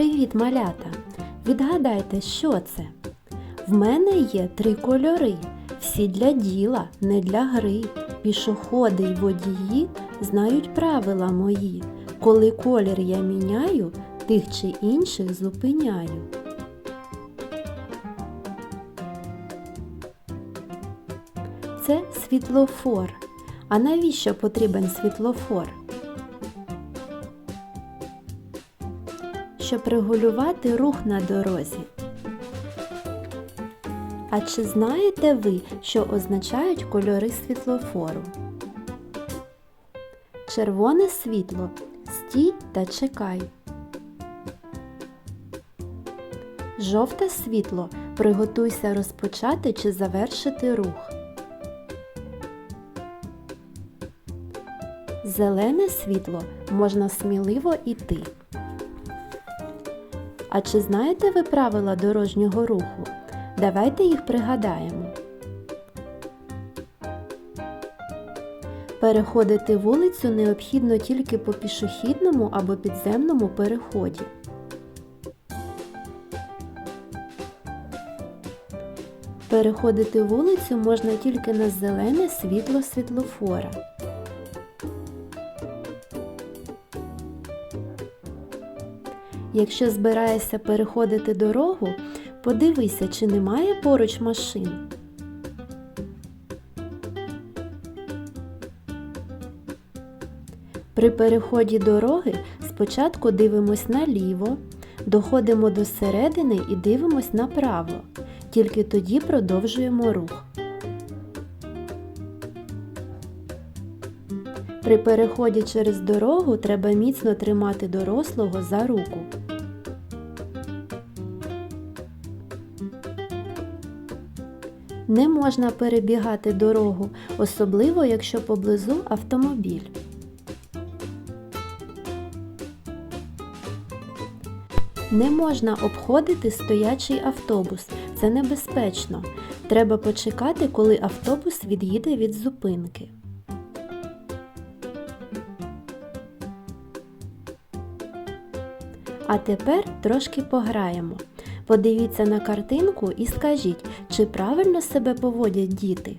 Привіт, малята! Відгадайте, що це? В мене є три кольори. Всі для діла, не для гри. Пішоходи й водії знають правила мої. Коли колір я міняю, тих чи інших зупиняю. Це світлофор. А навіщо потрібен світлофор? Щоб регулювати рух на дорозі. А чи знаєте ви, що означають кольори світлофору? Червоне світло стій та чекай. Жовте світло приготуйся розпочати чи завершити рух. Зелене світло можна сміливо йти. А чи знаєте ви правила дорожнього руху? Давайте їх пригадаємо. Переходити вулицю необхідно тільки по пішохідному або підземному переході. Переходити вулицю можна тільки на зелене світло світлофора. Якщо збираєшся переходити дорогу, подивися, чи немає поруч машин. При переході дороги спочатку дивимось наліво, доходимо до середини і дивимось направо. Тільки тоді продовжуємо рух. При переході через дорогу треба міцно тримати дорослого за руку. Не можна перебігати дорогу, особливо якщо поблизу автомобіль. Не можна обходити стоячий автобус. Це небезпечно. Треба почекати, коли автобус від'їде від зупинки. А тепер трошки пограємо. Подивіться на картинку і скажіть, чи правильно себе поводять діти.